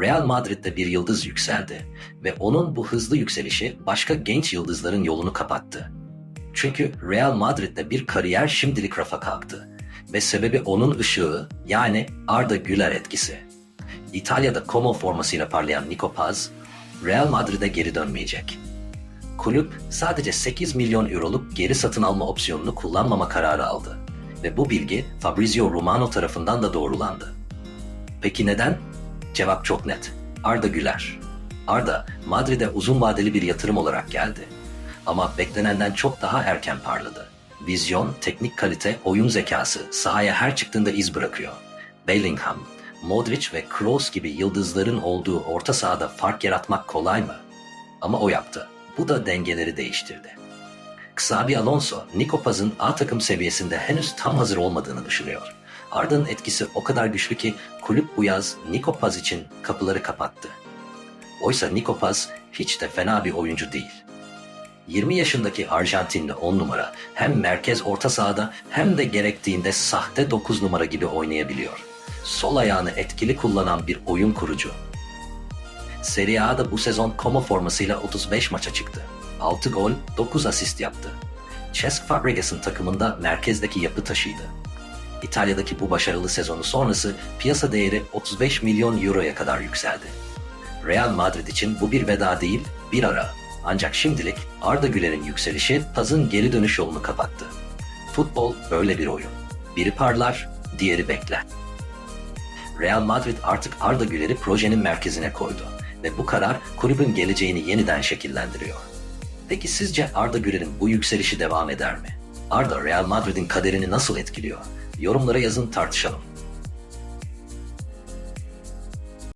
Real Madrid'de bir yıldız yükseldi ve onun bu hızlı yükselişi başka genç yıldızların yolunu kapattı. Çünkü Real Madrid'de bir kariyer şimdilik rafa kalktı ve sebebi onun ışığı yani Arda Güler etkisi. İtalya'da Como formasıyla parlayan Nico Paz, Real Madrid'e geri dönmeyecek. Kulüp sadece 8 milyon euroluk geri satın alma opsiyonunu kullanmama kararı aldı ve bu bilgi Fabrizio Romano tarafından da doğrulandı. Peki neden? Cevap çok net. Arda Güler. Arda, Madrid'e uzun vadeli bir yatırım olarak geldi. Ama beklenenden çok daha erken parladı. Vizyon, teknik kalite, oyun zekası sahaya her çıktığında iz bırakıyor. Bellingham, Modric ve Kroos gibi yıldızların olduğu orta sahada fark yaratmak kolay mı? Ama o yaptı. Bu da dengeleri değiştirdi. Xabi Alonso, Nico Paz'ın A takım seviyesinde henüz tam hazır olmadığını düşünüyor. Arda'nın etkisi o kadar güçlü ki kulüp bu yaz Nico Paz için kapıları kapattı. Oysa Nico Paz hiç de fena bir oyuncu değil. 20 yaşındaki Arjantinli 10 numara hem merkez orta sahada hem de gerektiğinde sahte 9 numara gibi oynayabiliyor. Sol ayağını etkili kullanan bir oyun kurucu. Serie A'da bu sezon Como formasıyla 35 maça çıktı. 6 gol, 9 asist yaptı. Cesc Fabregas'ın takımında merkezdeki yapı taşıydı. İtalya'daki bu başarılı sezonu sonrası piyasa değeri 35 milyon euroya kadar yükseldi. Real Madrid için bu bir veda değil, bir ara. Ancak şimdilik Arda Güler'in yükselişi Paz'ın geri dönüş yolunu kapattı. Futbol böyle bir oyun. Biri parlar, diğeri bekler. Real Madrid artık Arda Güler'i projenin merkezine koydu ve bu karar kulübün geleceğini yeniden şekillendiriyor. Peki sizce Arda Güler'in bu yükselişi devam eder mi? Arda Real Madrid'in kaderini nasıl etkiliyor? Yorumlara yazın tartışalım.